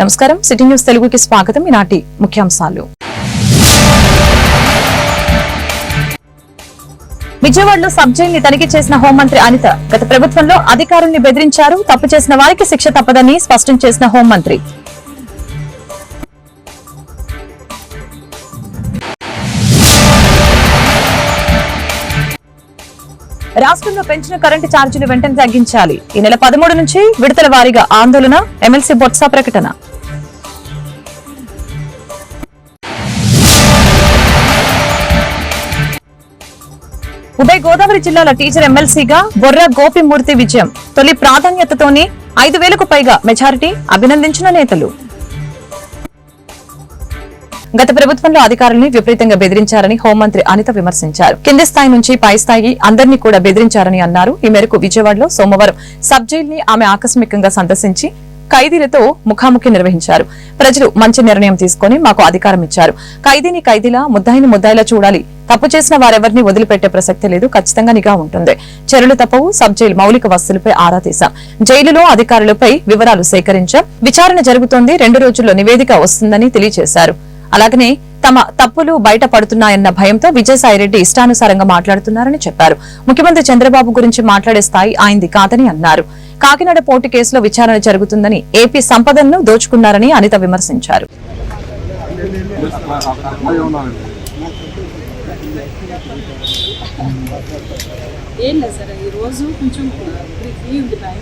నమస్కారం. City news తెలుగుకి స్వాగతం. ఈనాటి ముఖ్యాంశాలు. విజయవాడలో సబ్ జైల్ని తనిఖీ చేసిన హోంమంత్రి అనిత గత ప్రభుత్వంలో అధికారుల్ని బెదిరించారు. తప్పు చేసిన వారికి శిక్ష తప్పదని స్పష్టం చేసిన హోంమంత్రి. రాష్ట్రంలో పెంచిన కరెంటు ఛార్జీలు వెంటనే తగ్గించాలి. ఈ నెల పదమూడు నుంచి విడతల వారీగా ఆందోళన ఎమ్మెల్సీ బొత్స ప్రకటన. ఉభయ గోదావరి జిల్లాల టీచర్ ఎమ్మెల్సీగా బొర్రా గోపిమూర్తి విజయం. తొలి ప్రాధాన్యతతోనే ఐదు వేలకు పైగా మెజారిటీ అభినందించిన నేతలు. గత ప్రభుత్వంలో అధికారుల్ని విపరీతంగా బెదిరించారని హోంమంత్రి అనిత విమర్శించారు. కింది స్థాయి నుంచి పై స్థాయి అందరినీ కూడా బెదిరించారని అన్నారు. ఈ మేరకు విజయవాడలో సోమవారం సబ్ జైల్ని ఆమె ఆకస్మికంగా సందర్శించి ఖైదీలతో ముఖాముఖి నిర్వహించారు. ప్రజలు మంచి నిర్ణయం తీసుకుని మాకు అధికారం ఇచ్చారు. ఖైదీని ఖైదీలా ముద్దాయిని ముద్దాయిలా చూడాలి. తప్పు చేసిన వారెవరిని వదిలిపెట్టే ప్రసక్తి లేదు. ఖచ్చితంగా నిఘా ఉంటుంది. చర్యలు తప్పవు. సబ్ జైలు మౌలిక వసతులపై ఆరా తీశాం. జైలులో అధికారులపై వివరాలు సేకరించాం. విచారణ జరుగుతోంది. రెండు రోజుల్లో నివేదిక వస్తుందని తెలియజేశారు. అలాగనే తమ తప్పులు బయట పడుతున్నాయన్న భయంతో విజయసాయిరెడ్డి ఇష్టానుసారంగా మాట్లాడుతున్నారని చెప్పారు. ముఖ్యమంత్రి చంద్రబాబు గురించి మాట్లాడే స్థాయి ఆయనది కాదని అన్నారు. కాకినాడ పోర్టు కేసులో విచారణ జరుగుతుందని ఏపీ సంపదను దోచుకున్నారని అనిత విమర్శించారు. ఏం లేదు సార్ ఈరోజు కొంచెం ఫ్రీ ఫ్రీ ఉంది టైం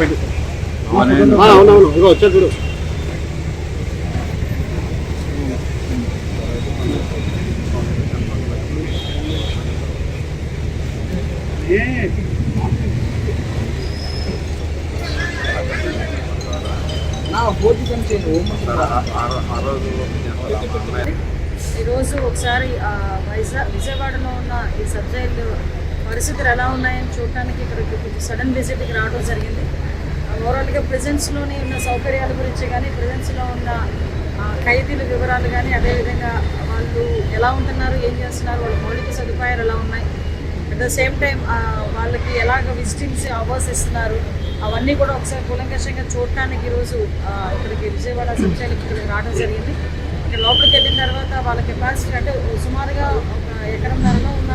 అది చూసొద్దాం అవునవును ఇగో వచ్చా చూడు ఈరోజు ఒకసారి వైజాగ్ విజయవాడలో ఉన్న ఈ సబ్జైలు పరిస్థితులు ఎలా ఉన్నాయని చూడటానికి ఇక్కడికి కొంచెం సడన్ విజిట్కి రావడం జరిగింది. ఓవరాల్గా ప్రెజెన్స్లోని ఉన్న సౌకర్యాల గురించి కానీ ప్రెజెన్స్లో ఉన్న ఖైదీల వివరాలు కానీ అదేవిధంగా వాళ్ళు ఎలా ఉంటున్నారు ఏం చేస్తున్నారు వాళ్ళ మౌలిక సదుపాయాలు ఎలా ఉన్నాయి. అట్ ద సేమ్ టైం వాళ్ళకి ఎలాగ విజిటింగ్స్ అవర్స్ ఇస్తున్నారు అవన్నీ కూడా ఒకసారి కూలంకషంగా చూడటానికి ఈరోజు ఇక్కడికి విజయవాడ సబ్జైలుకి ఇక్కడికి రావడం జరిగింది. లోపలికి వెళ్ళిన తర్వాత వాళ్ళ కెపాసిటీ అంటే సుమారుగా ఒక ఎకరం ధరలో ఉన్న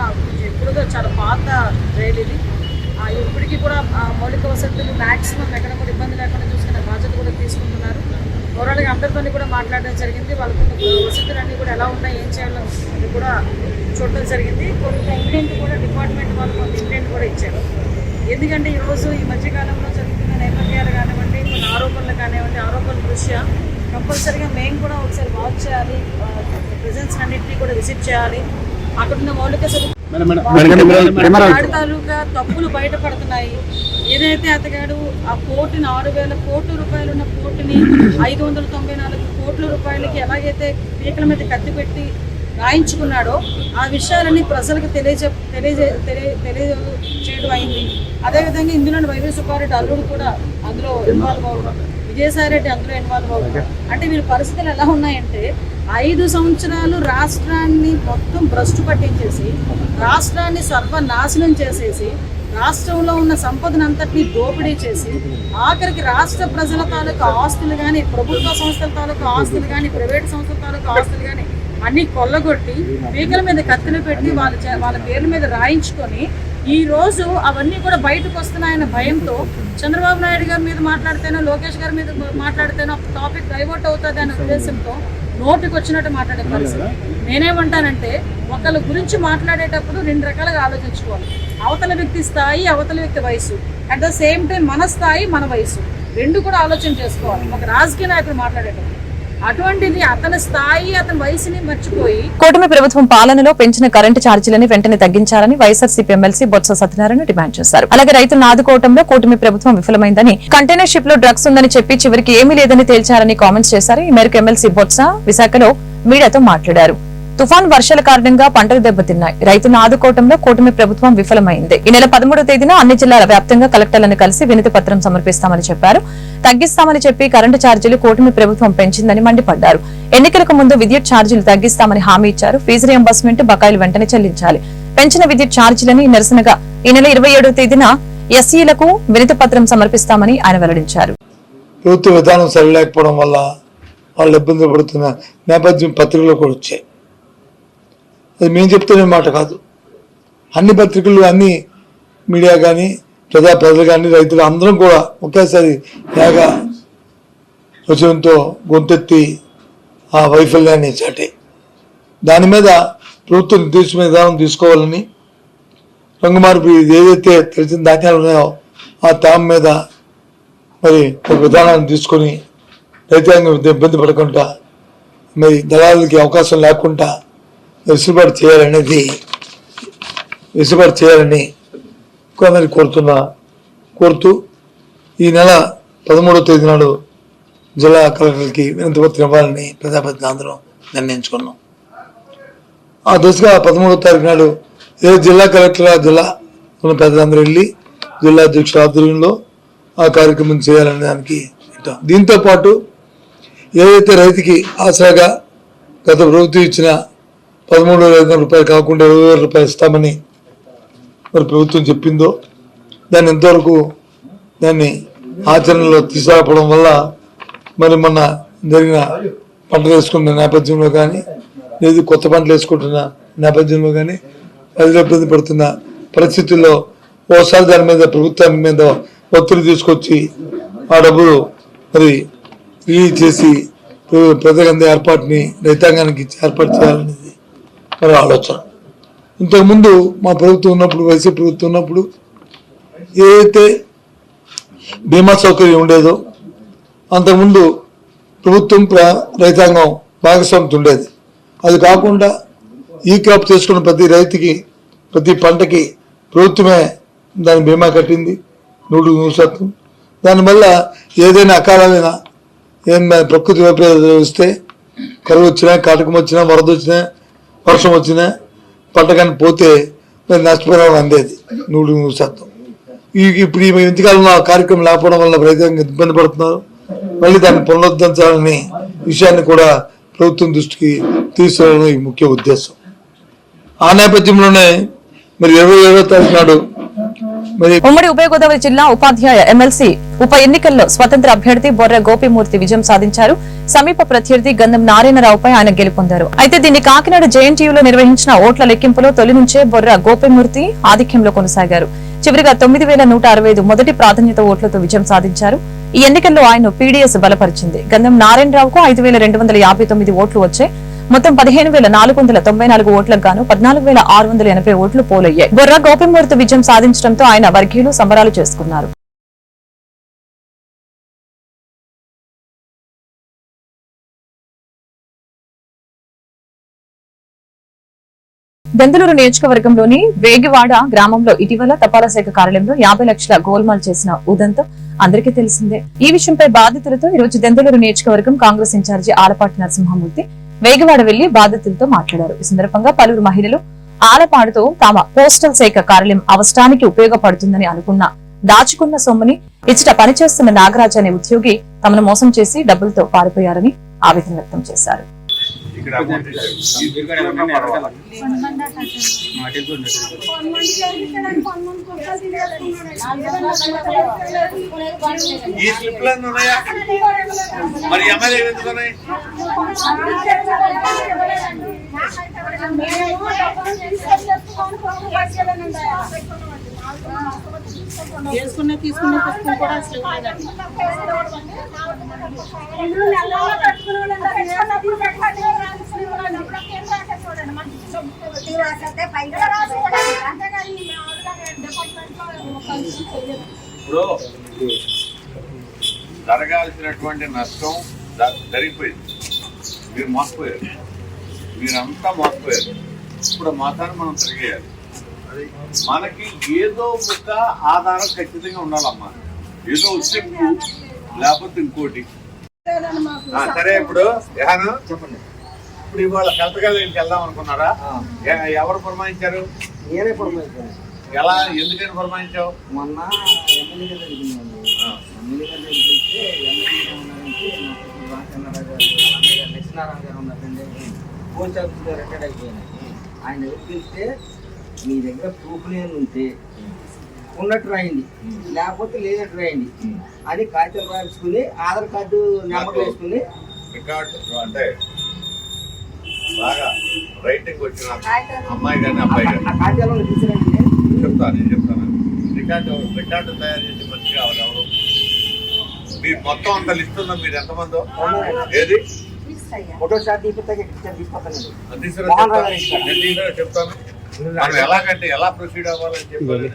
ఎప్పుడుదో చాలా పాత రైలు ఇది. ఇప్పటికీ కూడా మౌలిక వసతులు మ్యాక్సిమం ఎక్కడ కూడా ఇబ్బంది లేకుండా చూసుకునే బాధ్యత కూడా తీసుకుంటున్నారు. ఓవరాల్గా అందరితోని కూడా మాట్లాడడం జరిగింది. వాళ్ళకు వసతులు అన్నీ కూడా ఎలా ఉన్నాయి ఏం చేయాలో అది కూడా చూడడం జరిగింది. కొంత ఇంటెంట్ కూడా డిపార్ట్మెంట్ వాళ్ళు కొంత ఇంటెంట్ కూడా ఇచ్చారు. ఎందుకంటే ఈరోజు ఈ మధ్యకాలంలో జరుగుతున్న నేపథ్యాలు కానివ్వండి కొన్ని ఆరోపణలు కానివ్వండి ఆరోపణల దృష్ట్యా కంపల్సరీగా మేము కూడా ఒకసారి వాచ్ చేయాలి ప్రెజెన్స్ అన్నింటినీ కూడా విజిట్ చేయాలి. అక్కడ ఉన్న మౌలిక సదుపాయాలు తాలూకా తప్పులు బయటపడుతున్నాయి. ఏదైతే అతగాడు ఆ కోటిని ఆరు వేల కోట్ల రూపాయలు ఉన్న కోటిని ఐదు వందల తొంభై నాలుగు కోట్ల రూపాయలకి ఎలాగైతే పీకల మీద కత్తి పెట్టి రాయించుకున్నాడో ఆ విషయాలన్నీ ప్రజలకు తెలియజే తెలియజే తెలియ తెలియజేయడం అయింది. అదేవిధంగా ఇందులో వైవి సుబ్బారెడ్డి అల్లుడు కూడా అందులో ఇన్వాల్వ్ అవ్వడం. విజయసాయి రెడ్డి అందులో ఇన్వాల్వ్ అవ్వడం అంటే వీళ్ళ పరిస్థితులు ఎలా ఉన్నాయంటే ఐదు సంవత్సరాలు రాష్ట్రాన్ని మొత్తం భ్రష్టు పట్టించేసి రాష్ట్రాన్ని సర్వనాశనం చేసేసి రాష్ట్రంలో ఉన్న సంపదనంతటినీ దోపిడీ చేసి ఆఖరికి రాష్ట్ర ప్రజల తాలూకా ఆస్తులు కానీ ప్రభుత్వ సంస్థల తాలూకా ఆస్తులు కానీ ప్రైవేట్ సంస్థల తాలూకా ఆస్తులు కానీ అన్ని కొల్లగొట్టి పీకల మీద కత్తిలు పెట్టి వాళ్ళ వాళ్ళ పేర్ల మీద రాయించుకొని ఈ రోజు అవన్నీ కూడా బయటకు వస్తున్నాయన్న భయంతో చంద్రబాబు నాయుడు గారి మీద మాట్లాడితేనో లోకేష్ గారి మీద మాట్లాడితేనో టాపిక్ డైవర్ట్ అవుతుంది అనే ఉద్దేశంతో నోటికి వచ్చినట్టు మాట్లాడే పరిస్థితి. నేనేమంటానంటే ఒకళ్ళ గురించి మాట్లాడేటప్పుడు రెండు రకాలుగా ఆలోచించుకోవాలి. అవతల వ్యక్తి స్థాయి అవతల వ్యక్తి వయసు. అట్ ద సేమ్ టైం మన స్థాయి మన వయసు. రెండు కూడా ఆలోచన చేసుకోవాలి. ఒక రాజకీయ నాయకుడు మాట్లాడేటప్పుడు. అటువంటిది అతని స్థాయి అతని వయసుని మర్చిపోయి కూటమి ప్రభుత్వం పాలనలో పెంచిన కరెంటు ఛార్జీలని వెంటనే తగ్గించాలని YSRCP MLC Botsa Satyanarayana demand చేశారు. అలాగే రైతులను ఆదుకోవడంలో కూటమి ప్రభుత్వం విఫలమైందని కంటైనర్ షిప్లో డ్రగ్స్ ఉందని చెప్పి చివరికి ఏమీ లేదని తేల్చారని కామెంట్స్ చేశారు. ఈ మేరకు ఎమ్మెల్సీ బొత్స విశాఖలో మీడియాతో మాట్లాడారు. తుఫాన్ వర్షాల కారణంగా పంటలు దెబ్బతిన్నాయి. రైతును ఆదుకోవడంలో కూటమి ప్రభుత్వం విఫలమైంది. ఈ నెల పదమూడవ తేదీన అన్ని జిల్లాల వ్యాప్తంగా కలెక్టర్లను కలిసి వినతి పత్రం సమర్పిస్తామని చెప్పారు. తగ్గిస్తామని చెప్పి కరెంటు ఛార్జీలు కూటమి ప్రభుత్వం పెంచిందని మండిపడ్డారు. ఎన్నికలకు ముందు విద్యుత్ ఛార్జీలు తగ్గిస్తామని హామీ ఇచ్చారు. ఫీజు రియంబర్స్మెంట్ బకాయిలు వెంటనే చెల్లించాలి. పెంచిన విద్యుత్ ఛార్జీలని నిరసనగా ఈ నెల ఇరవై ఏడవ తేదీన ఎస్సీలకు వినతి పత్రం సమర్పిస్తామని ఆయన వెల్లడించారు. ప్రభుత్వ విధానం సరిలేకపోవడం వల్ల వాళ్ళు ఇబ్బంది పడుతున్న నేపథ్యం పత్రికలో కూడా వచ్చాయి. అది మేము చెప్తున్న మాట కాదు. అన్ని పత్రికలు అన్ని మీడియా కానీ ప్రజా ప్రజలు కానీ రైతులు అందరం కూడా ఒకేసారి ఏక ప్రచురంతో గొంతెత్తి ఆ వైఫల్యాన్ని చాటే. దాని మీద ప్రభుత్వం నిర్దేశం విధానం తీసుకోవాలని రంగు మార్పు ఇది ఏదైతే తెలిసిన ధాన్యాలు ఉన్నాయో ఆ తేమ మీద మరి ఒక విధానాన్ని తీసుకొని రైతాంగం ఇబ్బంది పడకుండా మరి దళాలకి అవకాశం లేకుండా వెసులుబాటు చేయాలనేది వెసులుబాటు చేయాలని కొందరు కోరుతున్నా కోరుతూ ఈ నెల పదమూడవ తేదీ నాడు జిల్లా కలెక్టర్కి వినతి పత్రం ఇవ్వాలని ప్రజాప్రతినిధులు అందరం నిర్ణయించుకున్నాం. ఆ దశగా పదమూడవ తారీఖు నాడు ఏ జిల్లా కలెక్టర్ ఆ జిల్లా ఉన్న పెద్దలందరూ వెళ్ళి జిల్లా అధ్యక్షుల ఆధ్వర్యంలో ఆ కార్యక్రమం చేయాలనే దానికి దీంతో పాటు ఏదైతే రైతుకి ఆసరాగా గత ప్రభుత్వం ఇచ్చిన పదమూడు వేల రూపాయలు కాకుండా ఇరవై వేల రూపాయలు ఇస్తామని మరి ప్రభుత్వం చెప్పిందో దాన్ని ఇంతవరకు దాన్ని ఆచరణలో తీసుకురావడం వల్ల మరి మొన్న జరిగిన పంటలు వేసుకున్న నేపథ్యంలో కానీ లేదు కొత్త పంటలు వేసుకుంటున్న నేపథ్యంలో కానీ ప్రజలు ఇబ్బంది పడుతున్న పరిస్థితుల్లో ఓసారి దాని మీద ప్రభుత్వం మీద ఒత్తిడి తీసుకొచ్చి ఆ డబ్బులు మరి రిలీజ్ చేసి ప్రజలందరి ఏర్పాటుని రైతాంగానికి ఇచ్చి ఏర్పాటు చేయాలనేది మరి ఆలోచన. ఇంతకుముందు మా ప్రభుత్వం ఉన్నప్పుడు వైసీపీ ప్రభుత్వం ఉన్నప్పుడు ఏదైతే బీమా సౌకర్యం ఉండేదో అంతకుముందు ప్రభుత్వం ప్ర- రైతాంగం భాగస్వామ్యం ఉండేది. అది కాకుండా ఈ క్రాప్ చేసుకున్న ప్రతి రైతుకి ప్రతి పంటకి ప్రభుత్వమే దాని బీమా కట్టింది నూరు నూరు శాతం. దానివల్ల ఏదైనా అకాలమైన ఏమైనా ప్రకృతి వైపరీత్యాలు వస్తే కరువు వచ్చినా కాటకం వచ్చినా వరద వచ్చినా వర్షం వచ్చినా పంట కానీ పోతే మరి నష్టపరిహారం అందేది. నూరు నూరు శాతం. ఈ ఇప్పుడు ఈ ఇంతకాలంలో ఆ కార్యక్రమం లేకపోవడం వల్ల రైతాంగం ఇబ్బంది పడుతున్నారు. మళ్ళీ దాన్ని పునరుద్ధరించాలని విషయాన్ని కూడా ప్రభుత్వం దృష్టికి తీసుకురావడం ఈ ముఖ్య ఉద్దేశం. ఆ నేపథ్యంలోనే మరి ఇరవై ఏడవ తారీఖు నాడు ఉమ్మడి ఉభయ గోదావరి జిల్లా ఉపాధ్యాయ ఎమ్మెల్సీ ఉప ఎన్నికల్లో స్వతంత్ర అభ్యర్థి బొర్ర గోపిమూర్తి విజయం సాధించారు. సమీప ప్రత్యర్థి గంధం నారాయణరావుపై ఆయన గెలుపొందారు. అయితే దీన్ని కాకినాడ జేఎన్టీయూలో నిర్వహించిన ఓట్ల లెక్కింపులో తొలి నుంచే బొర్ర గోపిమూర్తి ఆధిక్యంలో కొనసాగారు. చివరిగా తొమ్మిది వేల నూట అరవై ఐదు మొదటి ప్రాధాన్యత ఓట్లతో విజయం సాధించారు. ఈ ఎన్నికల్లో ఆయన పీడీఎస్ బలపరిచింది. గంధం నారాయణరావుకు ఐదు వేల రెండు వందల యాభై తొమ్మిది ఓట్లు వచ్చాయి. మొత్తం పదిహేను వేల నాలుగు వందల తొంభై నాలుగు ఓట్లకు గాను పద్నాలుగు వేల ఆరు వందల ఎనభై ఓట్లు పోలయ్యాయి. బొర్రా గోపిమూర్తి విజయం సాధించడంతో ఆయన వర్గీయులు సంబరాలు చేసుకున్నారు. బెంగళూరు నియోజకవర్గంలోని వేగివాడ గ్రామంలో ఇటీవల తపాలా శాఖ కార్యాలయంలో యాభై లక్షల గోల్మాల్ చేసిన ఉదంతం అందరికీ తెలిసిందే. ఈ విషయంపై బాధితులతో ఈరోజు రోజు నియోజకవర్గం కాంగ్రెస్ ఇన్ఛార్జి ఆలపాటి నరసింహమూర్తి వేగవాడ వెళ్ళి బాధితులతో మాట్లాడారు. ఈ సందర్భంగా పలువురు మహిళలు ఆలపాడుతో తమ పోస్టల్ శాఖ కార్యాలయం అవసరానికి ఉపయోగపడుతుందని అనుకున్న దాచుకున్న సొమ్ముని ఇచ్చట పనిచేస్తున్న నాగరాజ్ అనే ఉద్యోగి తమను మోసం చేసి డబ్బులతో పారిపోయారని ఆవేదన వ్యక్తం చేశారు. ఇక్కడ ఈ స్లిప్లన్నీ ఉన్నాయా? మరి ఎమ్మెల్యే ఎందుకు ఉన్నాయి? చేసుకున్న తీసుకున్న పుస్తకం కూడా అసలు ఇప్పుడు జరగాల్సినటువంటి నష్టం జరిగిపోయింది. మీరు మోసపోయారు. మీరంతా మోసపోయారు. ఇప్పుడు మాతాన్ని మనం తిరిగేయాలి. మనకి ఏదో ఒక ఆధారం ఖచ్చితంగా ఉండాలమ్మా. ఏదో చెప్పు లేకపోతే ఇంకోటి. సరే ఇప్పుడు ఏహాను చెప్పండి. ఇప్పుడు ఇవాళ కలెక్టర్ దగ్గరికి వెళ్దాం అనుకున్నారా? ఎవరు పురమాయించారు నేనే పురమాయించాను ఎలా ఎందుకని పురమాయించావు మొన్న ఎమ్మెల్యే గారు. ఎమ్మెల్యే గారు వెళ్తే రామచంద్రరావు గారు లక్ష్మీనారాయణ ఉన్నారండి పోస్ట్ ఆఫీస్ గారు రిటైర్డ్ అయిపోయినాయి. ఆయన దగ్గరికి మీ దగ్గర ప్రూఫ్ లేని ఉంటే ఉన్నట్టు రాయండి. లేకపోతే లేనట్టు రాయండి. అని కాగితాలు రాయించుకుని ఆధార్ కార్డు నెంబర్ వేసుకుని. రికార్డు అంటే బాగా రైటింగ్ వచ్చిన అమ్మాయి కానీ అబ్బాయి కానీ ఆ కాగితాలను తీసుకురండి. చెప్తాను నేను చెప్తాను. రికార్డు రికార్డు తయారు చేసి మంచి కావాలి ఎవరు? మీరు మొత్తం అంత లిస్ట్ ఉందా? మీరు ఎంతమందో? ఏది? ఫోటో షాట్ తీపిస్తాక ఇక్కడ తీసుకొస్తానండి అది తీసుకురా మోహన్ రావు చెప్తాను. మనం ఎలాగంటే ఎలా ప్రొసీడ్ అవ్వాలని చెప్పాలి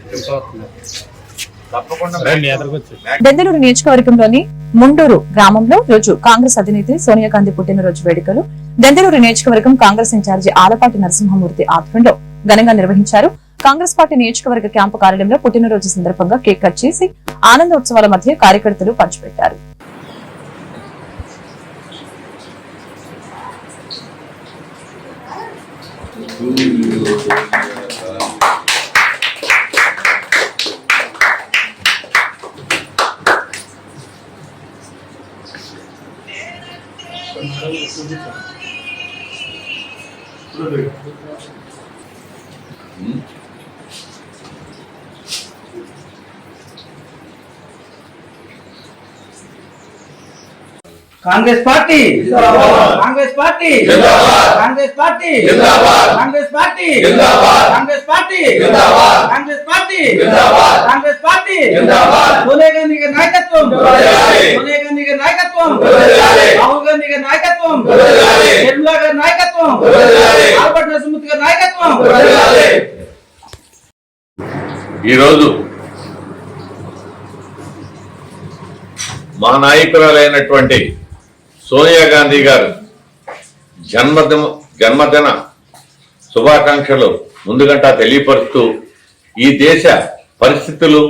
తప్పకుండా మ్యాక్సిమం దెందలూరు నియోజకవర్గంలోని ముండూరు గ్రామంలో రోజు కాంగ్రెస్ అధినేత్రి సోనియా గాంధీ పుట్టినరోజు వేడుకలు. దెందలూరు నియోజకవర్గం కాంగ్రెస్ ఇన్ఛార్జి ఆలపాటి నరసింహమూర్తి ఆధ్వర్యంలో ఘనంగా నిర్వహించారు. కాంగ్రెస్ పార్టీ నియోజకవర్గ క్యాంపు కార్యాలయంలో పుట్టినరోజు సందర్భంగా కేక్ కట్ చేసి ఆనందోత్సవాల మధ్య కార్యకర్తలు పంచిపెట్టారు. Mm-hmm. Congress party. Congress party. Congress party. Congress party. Congress party. Congress party. Congress party. Sonia Gandhi గారి నాయకత్వం. సోనియా గాంధీ. గారి నాయకత్వం. రాహుల్ గాంధీ. గారి నాయకత్వం. నిర్మలా గారి నాయకత్వం. ఆల్బర్ట్ నరసింహ గారి నాయకత్వం. ఈరోజు మా నాయకురాలైనటువంటి సోనియా గాంధీ గారు జన్మదిన జన్మదిన శుభాకాంక్షలు ముందుగంటా తెలియపరుస్తూ ఈ దేశ పరిస్థితులు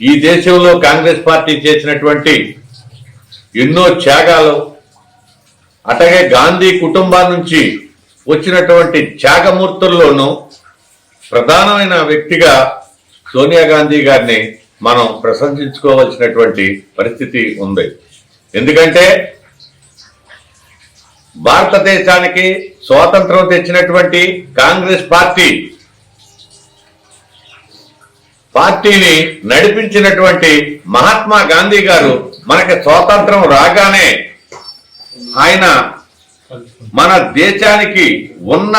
ఈ దేశంలో కాంగ్రెస్ పార్టీ చేసినటువంటి ఎన్నో త్యాగాలు అటగే గాంధీ కుటుంబం నుంచి వచ్చినటువంటి త్యాగమూర్తుల్లోనూ ప్రధానమైన వ్యక్తిగా సోనియా గాంధీ గారిని మనం ప్రశంసించుకోవాల్సినటువంటి పరిస్థితి ఉంది. ఎందుకంటే భారతదేశానికి స్వాతంత్రం తెచ్చినటువంటి కాంగ్రెస్ పార్టీ పార్టీని నడిపించినటువంటి మహాత్మా గాంధీ గారు మనకి స్వాతంత్రం రాగానే ఆయన మన దేశానికి ఉన్న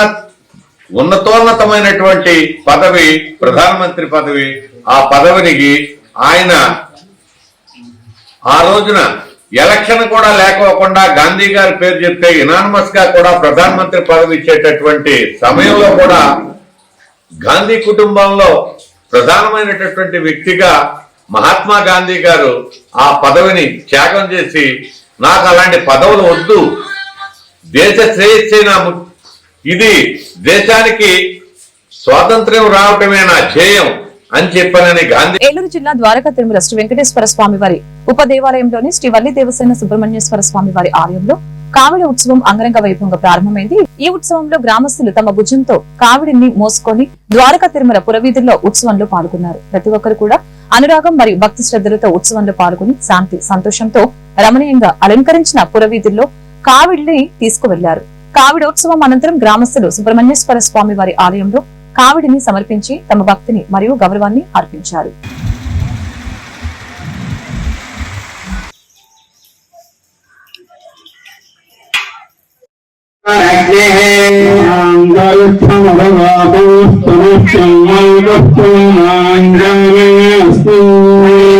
ఉన్నతోన్నతమైనటువంటి పదవి ప్రధానమంత్రి పదవి ఆ పదవినికి ఆయన ఆ రోజున ఎలక్షన్ కూడా లేకోకుండా గాంధీ గారి పేరు చెప్తే ఇనానమస్గా కూడా ప్రధానమంత్రి పదవి ఇచ్చేటటువంటి సమయంలో కూడా గాంధీ కుటుంబంలో ప్రధానమైనటువంటి వ్యక్తిగా మహాత్మా గాంధీ గారు ఆ పదవిని త్యాగం చేసి నాకు అలాంటి పదవులు వద్దు. దేశ శ్రేయస్సే నా ఇది దేశానికి స్వాతంత్ర్యం రావటమే నా ధ్యేయం. అని చెప్పానని గాంధీ ఏలూరు జిల్లా ద్వారకా తిరుమల శ్రీ వెంకటేశ్వర స్వామి వారి ఉప దేవాలయంలోని శ్రీ వల్లి దేవసేన సుబ్రహ్మణ్యేశ్వర స్వామి వారి ఆలయంలో కావిడి ఉత్సవం అంగరంగ వైభవంగా ప్రారంభమైంది. ఈ ఉత్సవంలో గ్రామస్తులు తమ భుజంతో కావిడిని మోసుకొని ద్వారకా తిరుమల పురవీధుల్లో ఉత్సవంలో పాల్గొన్నారు. ప్రతి ఒక్కరు కూడా అనురాగం మరియు భక్తి శ్రద్ధలతో ఉత్సవంలో పాల్గొని శాంతి సంతోషంతో రమణీయంగా అలంకరించిన పురవీధుల్లో కావిడిని తీసుకువెళ్ళారు. కావిడోత్సవం అనంతరం గ్రామస్తులు సుబ్రహ్మణ్యేశ్వర స్వామి వారి ఆలయంలో కావిడిని సమర్పించి తమ భక్తిని మరియు గౌరవాన్ని అర్పించారు.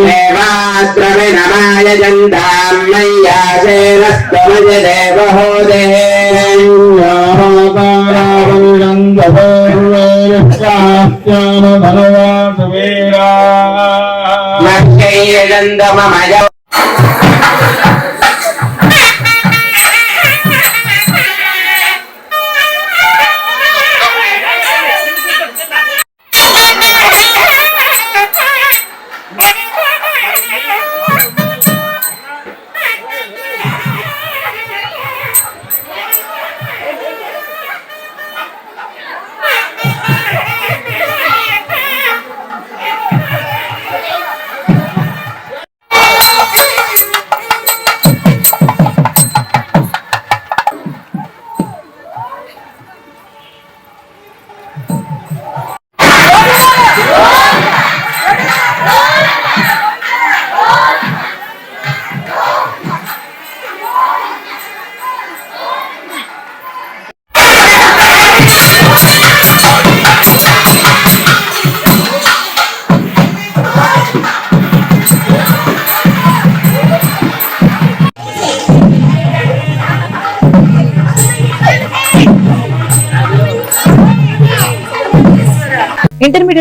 దేవాత్రవినమాయ జంధామయ్యాసేనస్తమజ దేవహోదే మహ్యైరందమమయ Thank you.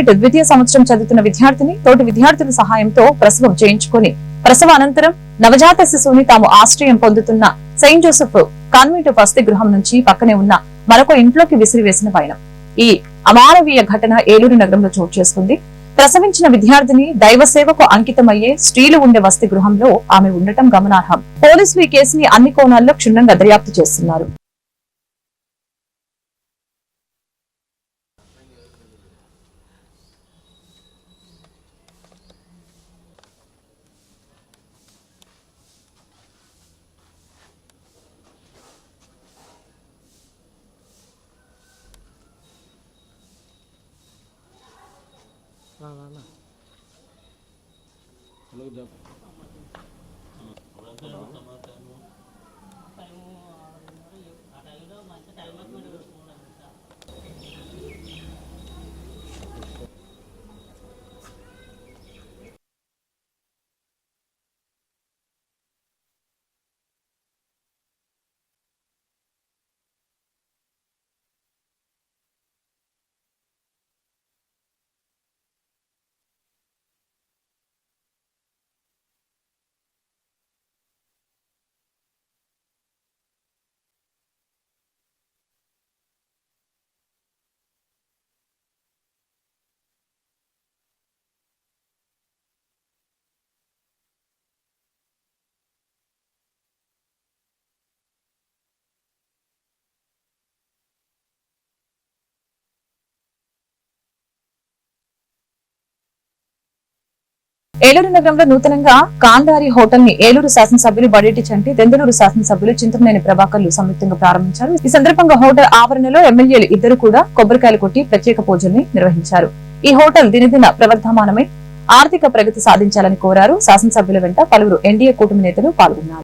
బీటెక్ ద్వితీయ సంవత్సరం చదువుతున్న విద్యార్థిని తోటి విద్యార్థుల సహాయంతో ప్రసవం చేయించుకుని ప్రసవ అనంతరం నవజాత శిశువుని తాము ఆశ్రయం పొందుతున్న సెయింట్ జోసెఫ్ కాన్వెంట్ వసతి గృహం నుంచి పక్కనే ఉన్న మరొక ఇంట్లోకి విసిరివేసిన పయనం ఈ అమానవీయ ఘటన ఏలూరు నగరంలో చోటు చేసుకుంది. ప్రసవించిన విద్యార్థిని దైవ సేవకు అంకితమయ్యే స్త్రీలు ఉండే వసతి గృహంలో ఆమె ఉండటం గమనార్హం. పోలీసులు ఈ కేసుని అన్ని కోణాల్లో క్షుణ్ణంగా దర్యాప్తు చేస్తున్నారు. ఏలూరు నగరంలో నూతనంగా కాందారి హోటల్ని ఏలూరు శాసనసభ్యులు బడేటి చంటి దెందులూరు శాసనసభ్యులు చింతమనేని ప్రభాకర్లు సంయుక్తంగా ప్రారంభించారు. ఈ సందర్భంగా హోటల్ ఆవరణలో ఎమ్మెల్యేలు ఇద్దరు కూడా కొబ్బరికాయలు కొట్టి ప్రత్యేక పూజల్ని నిర్వహించారు. ఈ హోటల్ దినదిన ప్రవర్ధమానమై ఆర్థిక ప్రగతి సాధించాలని కోరారు. శాసనసభ్యుల వెంట పలువురు ఎన్డీఏ కూటమి నేతలు పాల్గొన్నారు.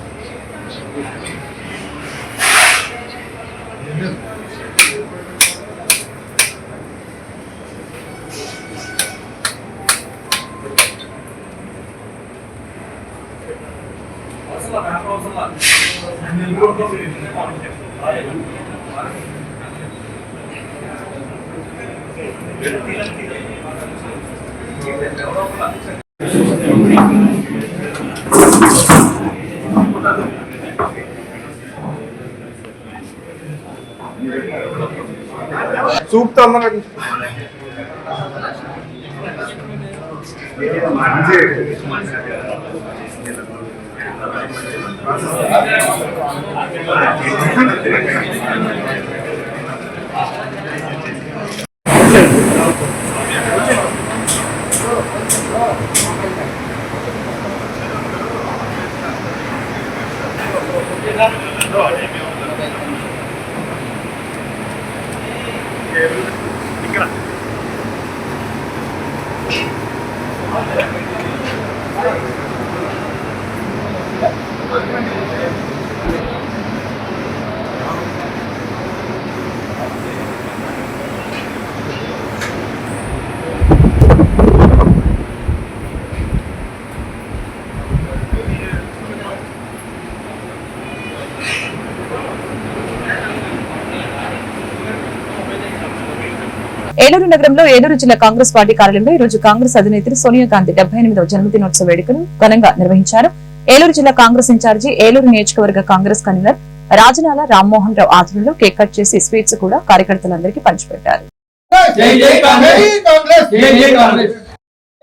సూప్తో అన్నం ఏలూరు నగరంలో ఏలూరు జిల్లా కాంగ్రెస్ పార్టీ కార్యాలయంలో ఈ రోజు కాంగ్రెస్ అధినేత్రి సోనియా గాంధీ డెబ్బై ఎనిమిదవ జన్మదినోత్సవ వేడుకను ఘనంగా నిర్వహించారు ఏలూరు జిల్లా కాంగ్రెస్ ఇన్ఛార్జి ఏలూరు నియోజకవర్గ కాంగ్రెస్ కన్వీనర్ రాజనాల రామ్మోహన్ రావు ఆధ్వర్యంలో కేక్ కట్ చేసి స్వీట్స్ కూడా కార్యకర్తలందరికీ పంచిపెట్టారు జై జై కాంగ్రెస్ జై కాంగ్రెస్ జై జై కాంగ్రెస్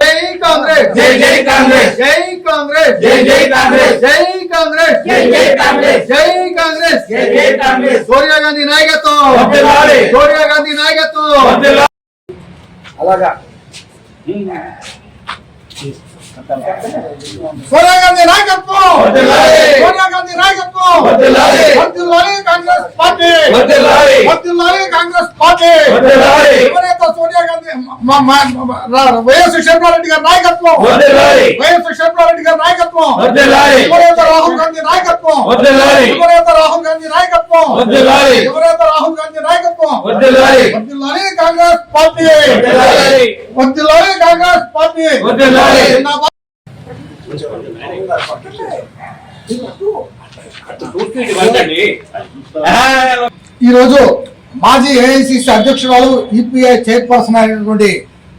జై కాంగ్రెస్ జై జై కాంగ్రెస్ జై కాంగ్రెస్ జై జై కాంగ్రెస్ జై కాంగ్రెస్ జై జై కాంగ్రెస్ జై కాంగ్రెస్ జై జై కాంగ్రెస్ సోనియా గాంధీ నాయకత్వం. సోనియా గాంధీ నాయకత్వం. అలాగా సోనియా గాంధీ నాయకత్వం వర్ధిల్లాలి. సోనియా గాంధీ నాయకత్వం వర్ధిల్లాలి. వర్ధిల్లాలి కాంగ్రెస్ పార్టీ వర్ధిల్లాలి. వర్ధిల్లాలి కాంగ్రెస్ పార్టీ వర్ధిల్లాలి. యువనేత సోనియా గాంధీ మా- మా- మా- రా- వైఎస్ శంకరారెడ్డి గారి నాయకత్వం. వైఎస్ శంకరారెడ్డి గారి నాయకత్వం. యువనేత రాహుల్ గాంధీ నాయకత్వం. యువనేత రాహుల్ గాంధీ నాయకత్వం. యువనేత రాహుల్ గాంధీ నాయకత్వం కాంగ్రెస్ పార్టీ. వర్ధిల్లాలి కాంగ్రెస్ పార్టీ వర్ధిల్లాలి. మాజీ ఏఐసిసి అధ్యక్షురాలు ఈపీఐ చైర్పర్సన్ అయినటువంటి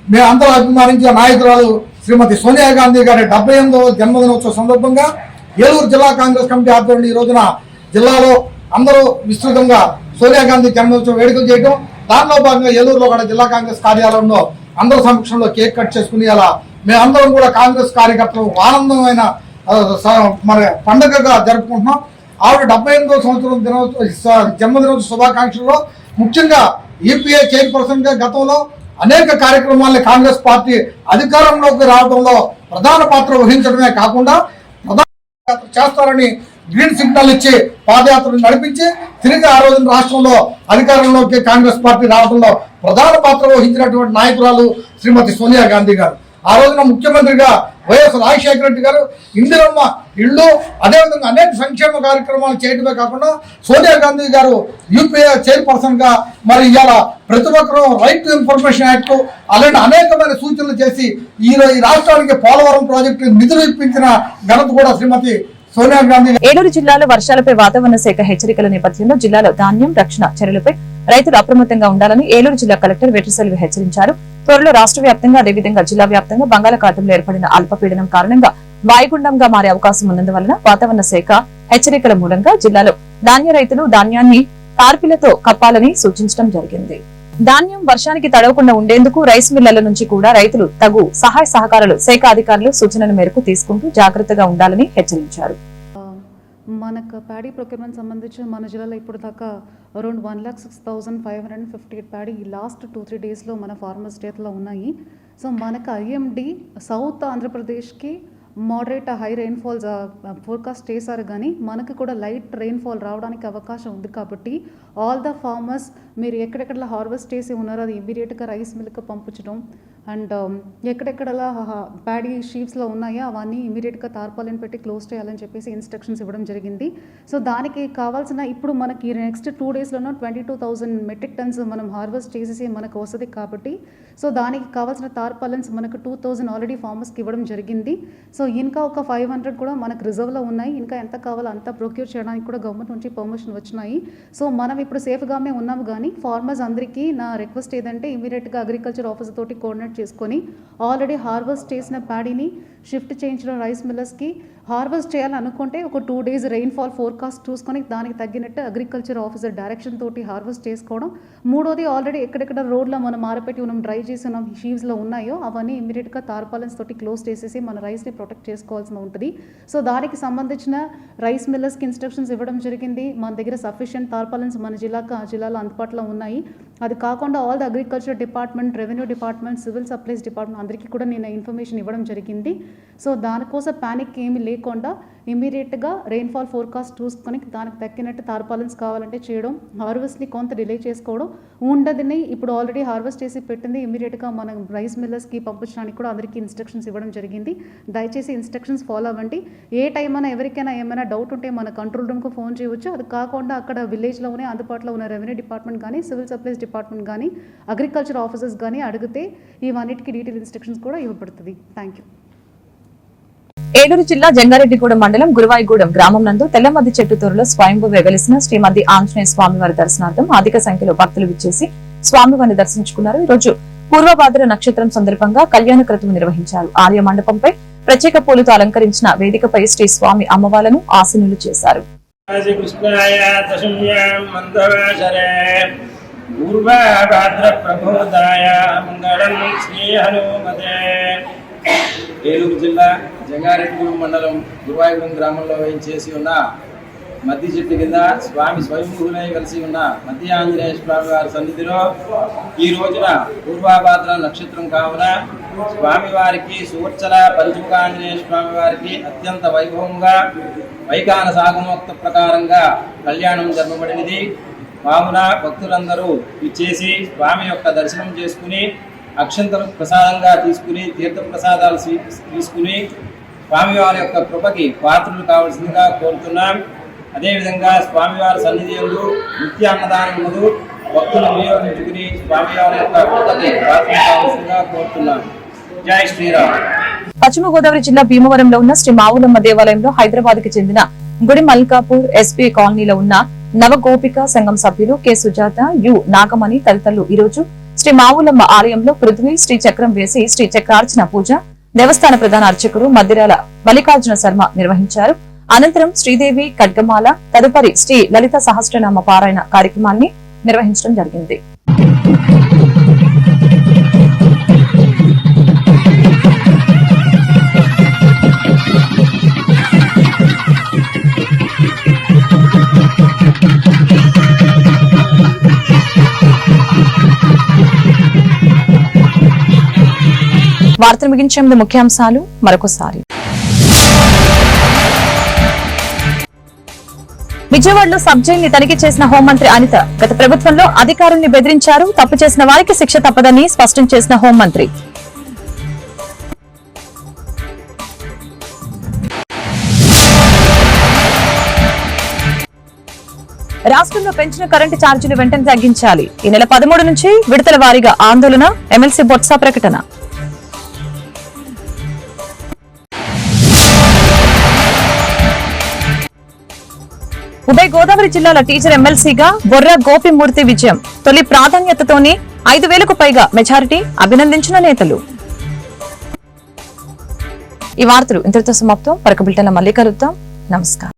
మేమందరూ అభిమానించిన నాయకురాలు శ్రీమతి సోనియా గాంధీ గారి డెబ్బై ఎనిమిదవ జన్మదినోత్సవ సందర్భంగా ఏలూరు జిల్లా కాంగ్రెస్ కమిటీ ఆధ్వర్యంలో ఈ రోజున జిల్లాలో అందరూ విస్తృతంగా సోనియా గాంధీ జన్మదినోత్సవ వేడుకలు చేయడం దానిలో భాగంగా ఏలూరులో కూడా జిల్లా కాంగ్రెస్ కార్యాలయంలో అందరూ సమక్షంలో కేక్ కట్ చేసుకుని అలా మేమందరం కూడా కాంగ్రెస్ కార్యకర్తలు ఆనందమైన మరి పండుగగా జరుపుకుంటున్నాం. ఆవిడ డెబ్బై ఎనిమిదో సంవత్సరం దినోత్సవ జన్మదినోత్సవ శుభాకాంక్షల్లో ముఖ్యంగా ఈపీఐ చైర్పర్సన్గా గతంలో అనేక కార్యక్రమాలను కాంగ్రెస్ పార్టీ అధికారంలోకి రావడంలో ప్రధాన పాత్ర వహించడమే కాకుండా ప్రధాన చేస్తారని గ్రీన్ సిగ్నల్ ఇచ్చి పాదయాత్రను నడిపించి తిరిగి ఆ రోజున రాష్ట్రంలో అధికారంలోకి కాంగ్రెస్ పార్టీ రావడంలో ప్రధాన పాత్ర వహించినటువంటి నాయకురాలు శ్రీమతి సోనియా గాంధీ గారు. ఆ రోజున ముఖ్యమంత్రిగా వైఎస్ రాజశేఖర రెడ్డి గారు ఇందిరమ్మ ఇళ్ళు అదేవిధంగా అనేక సంక్షేమ కార్యక్రమాలు చేయడమే కాకుండా సోనియా గాంధీ గారు యూపీఏ చైర్పర్సన్గా మరి ఇవాళ ప్రతి ఒక్కరూ రైట్ టు ఇన్ఫర్మేషన్ యాక్ట్ అలాంటి అనేకమైన సూచనలు చేసి ఈ ఈ రాష్ట్రానికి పోలవరం ప్రాజెక్టు నిధులు ఇప్పించిన ఘనత కూడా శ్రీమతి సోనియా గాంధీ ఏలూరు జిల్లాలో వర్షాలపై వాతావరణ శాఖ హెచ్చరికల నేపథ్యంలో జిల్లాలో ధాన్యం రక్షణ చర్యలపై రైతులు అప్రమత్తంగా ఉండాలని ఏలూరు జిల్లా కలెక్టర్ వెట్రిసెల్వి హెచ్చరించారు. త్వరలో రాష్ట్ర వ్యాప్తంగా అదేవిధంగా జిల్లా వ్యాప్తంగా బంగాళాఖాతంలో ఏర్పడిన అల్పపీడనం కారణంగా వాయుగుండంగా మారే అవకాశం ఉన్నందువలన వాతావరణ శాఖ హెచ్చరికల మూలంగా జిల్లాలో ధాన్య రైతులు ధాన్యాన్ని టార్పిలతో కప్పాలని సూచించడం జరిగింది. ధాన్యం వర్షానికి తడవకుండా ఉండేందుకు రైస్ మిల్లల నుంచి కూడా రైతులు తగు సహాయ సహకారాలు శాఖ అధికారులు సూచనల మేరకు తీసుకుంటూ జాగ్రత్తగా ఉండాలని హెచ్చరించారు. మనకు ప్యాడీ ప్రొక్యూర్మెంట్ సంబంధించి మన జిల్లాలో ఇప్పుడు దాకా around one lakh six thousand five hundred and fifty eight paddy last two three డేస్లో మన ఫార్మర్స్ డేట్లో ఉన్నాయి. సో మనకు ఐఎండి సౌత్ ఆంధ్రప్రదేశ్కి మోడరేట్ హై రెయిన్ఫాల్స్ ఫోర్కాస్ట్ చేశారు కానీ మనకు కూడా లైట్ రెయిన్ఫాల్ రావడానికి అవకాశం ఉంది కాబట్టి ఆల్ ద ఫార్మర్స్ మీరు ఎక్కడెక్కడ హార్వెస్ట్ చేసి ఉన్నారో అది ఇమీడియట్గా రైస్ మిల్క్ పంపించడం అండ్ ఎక్కడెక్కడలా ప్యాడీ షీప్స్లో ఉన్నాయో? అవన్నీ ఇమీడియట్గా తార్పాలిన్ పెట్టి క్లోజ్ చేయాలని చెప్పేసి ఇన్స్ట్రక్షన్స్ ఇవ్వడం జరిగింది. సో దానికి కావాల్సిన ఇప్పుడు మనకి next two డేస్లోనో twenty two thousand metric tons మనం హార్వెస్ట్ చేసేసి మనకు వస్తుంది కాబట్టి సో దానికి కావాల్సిన తార్పాలన్స్ మనకు టూ థౌజండ్ ఆల్రెడీ ఫార్మర్స్కి ఇవ్వడం జరిగింది. సో ఇంకా ఒక ఫైవ్ హండ్రెడ్ కూడా మనకు రిజర్వ్లో ఉన్నాయి. ఇంకా ఎంత కావాలో అంత ప్రొక్యూర్ చేయడానికి కూడా గవర్నమెంట్ నుంచి పర్మిషన్ వచ్చినాయి. సో మనం ఇప్పుడు సేఫ్గానే ఉన్నాము కానీ ఫార్మర్స్ అందరికీ నా రిక్వెస్ట్ ఏదంటే ఇమీడియట్గా అగ్రికల్చర్ ఆఫీస్ తోటి కోఆర్డినేట్ చేసుకొని ఆల్రెడీ హార్వెస్ట్ చేసిన ప్యాడీని షిఫ్ట్ చేయించడం రైస్ మిల్లర్స్కి హార్వెస్ట్ చేయాలనుకుంటే ఒక టూ డేస్ రెయిన్ఫాల్ ఫోర్కాస్ట్ చూసుకొని దానికి తగ్గినట్టు అగ్రికల్చర్ ఆఫీసర్ డైరెక్షన్ తోటి హార్వెస్ట్ చేసుకోవడం. మూడోది ఆల్రెడీ ఎక్కడెక్కడ రోడ్లో మనం మారపెట్టి మనం డ్రై చేసి ఉన్న షీవ్స్లో ఉన్నాయో అవన్నీ ఇమీడియట్గా తార్పాలన్స్ తోటి క్లోజ్ చేసేసి మన రైస్ని ప్రొటెక్ట్ చేసుకోవాల్సి ఉంటుంది. సో దానికి సంబంధించిన రైస్ మిల్లర్స్కి ఇన్స్ట్రక్షన్స్ ఇవ్వడం జరిగింది. మన దగ్గర సఫిషియంట్ తార్పాలన్స్ మన జిల్లాకు ఆ జిల్లాలో అందుబాటులో ఉన్నాయి. అది కాకుండా all the agriculture department revenue department civil supplies department అందరికీ కూడా నేను ఇన్ఫర్మేషన్ ఇవ్వడం జరిగింది. సో దానికోసం ప్యానిక్ ఏమీ లేకుండా ఇమీడియట్గా రెయిన్ఫాల్ ఫోర్కాస్ట్ చూసుకొని దానికి తగ్గినట్టు తార్పాలన్స్ కావాలంటే చేయడం హార్వెస్ట్ని కొంత డిలే చేసుకోవడం ఉండదని ఇప్పుడు ఆల్రెడీ హార్వెస్ట్ చేసి పెట్టింది ఇమీడియట్గా మనం రైస్ మిల్లర్స్కి పంపించడానికి కూడా అందరికీ ఇన్స్ట్రక్షన్స్ ఇవ్వడం జరిగింది. దయచేసి ఇన్స్ట్రక్షన్స్ ఫాలో అవ్వండి. ఏ టైం అయినా ఎవరికైనా ఏమైనా డౌట్ ఉంటే మన కంట్రోల్ రూమ్కి ఫోన్ చేయవచ్చు అది కాకుండా అక్కడ విలేజ్లోనే అందుబాటులో ఉన్న రెవెన్యూ డిపార్ట్మెంట్ కానీ సివిల్ సప్లైస్ డిపార్ట్మెంట్ కానీ అగ్రికల్చర్ ఆఫీసర్స్ కానీ అడిగితే ఇవన్నిటికీ డీటెయిల్ ఇన్స్ట్రక్షన్స్ కూడా ఇవ్వబడుతుంది. థ్యాంక్ యూ ఏలూరు జిల్లా జంగారెడ్డిగూడెం మండలం గురువాయిగూడెం గ్రామం నందు తెల్లమద్ది చెట్టు తోరలో స్వయంభూ వెగలిసిన శ్రీమతి ఆంజనేయ స్వామివారి దర్శనార్థం అధిక సంఖ్యలో భక్తులు విచ్చేసి స్వామివారిని దర్శించుకున్నారు. ఈ రోజు పూర్వభాద్ర నక్షత్రం సందర్భంగా కళ్యాణ క్రతువు నిర్వహించారు. ఆలయ మండపంపై ప్రత్యేక పూలతో అలంకరించిన వేదికపై శ్రీ స్వామి అమ్మవాలను ఆసీనులు చేశారు. కృష్ణాయ ఏలూరు జిల్లా జంగారెడ్డిగూడెం మండలం గురువాయూరం గ్రామంలో వేయించేసి ఉన్న మద్ది చెట్టు కింద స్వామి స్వయంభూనే కలిసి ఉన్న మధ్య ఆంజనేయ స్వామి వారి సన్నిధిలో ఈ రోజున పూర్వాభాద్ర నక్షత్రం కావున స్వామివారికి సువర్చల పంచముఖ ఆంజనేయ స్వామి వారికి అత్యంత వైభవంగా వైకాన సాగమోక్త ప్రకారంగా కళ్యాణం జరపబడినది. కావున భక్తులందరూ ఇచ్చేసి స్వామి యొక్క దర్శనం చేసుకుని అక్షంతరం ప్రసాదంగా తీసుకుని తీర్థ ప్రసాదాలు తీసుకుని స్వామివారి యొక్క కృపకి పాత్రలు కావాల్సిందిగా కోరుతున్నాం. అదేవిధంగా స్వామివారి సన్నిధి నిత్య అన్నదానములు భక్తులు వినియోగించుకుని స్వామివారి యొక్క కృపకి పాత్రలు కావాల్సిందిగా కోరుతున్నాం. జై శ్రీరామ్. పశ్చిమ గోదావరి జిల్లా భీమవరంలో ఉన్న శ్రీ మావులమ్మ దేవాలయంలో హైదరాబాద్కి చెందిన గుడి మల్కాపూర్ ఎస్పీ కాలనీలో ఉన్న నవగోపిక సంఘం సభ్యులు కె. సుజాత యు. నాగమణి తదితరులు ఈ రోజు శ్రీ మావులమ్మ ఆలయంలో పృథ్వీ శ్రీ చక్రం వేసి శ్రీ చక్రార్చన పూజ దేవస్థాన ప్రధాన అర్చకుడు మద్దిరాల మల్లికార్జున శర్మ నిర్వహించారు. అనంతరం శ్రీదేవి ఖడ్గమాల తదుపరి శ్రీ లలిత సహస్రనామ పారాయణ కార్యక్రమాన్ని నిర్వహించడం జరిగింది. వార్తలు ముగించే ముందు ముఖ్యాంశాలు మరొకసారి. విజయవాడలో సబ్ జైల్ని తనిఖీ చేసిన హోంమంత్రి అనిత గత ప్రభుత్వంలో అధికారుల్ని బెదిరించారు. తప్పు చేసిన వారికి శిక్ష తప్పదని స్పష్టం చేసిన హోంమంత్రి. రాష్ట్రంలో పెంచిన కరెంటు ఛార్జీలు వెంటనే తగ్గించాలి. ఈ నెల పదమూడు నుంచి విడతల వారీగా ఆందోళన ఎమ్మెల్సీ బొత్స ప్రకటన. ఉభయ గోదావరి జిల్లాల టీచర్ ఎమ్మెల్సీగా బొర్రా గోపిమూర్తి విజయం. తొలి ప్రాధాన్యతతోనే ఐదు వేలకు పైగా మెజారిటీ అభినందించిన నేతలు. ఈ వార్తలు ఇంతటితో సమాప్తం. పరక బిల్టన్ల మళ్ళీ కలుద్దాం. నమస్కారం.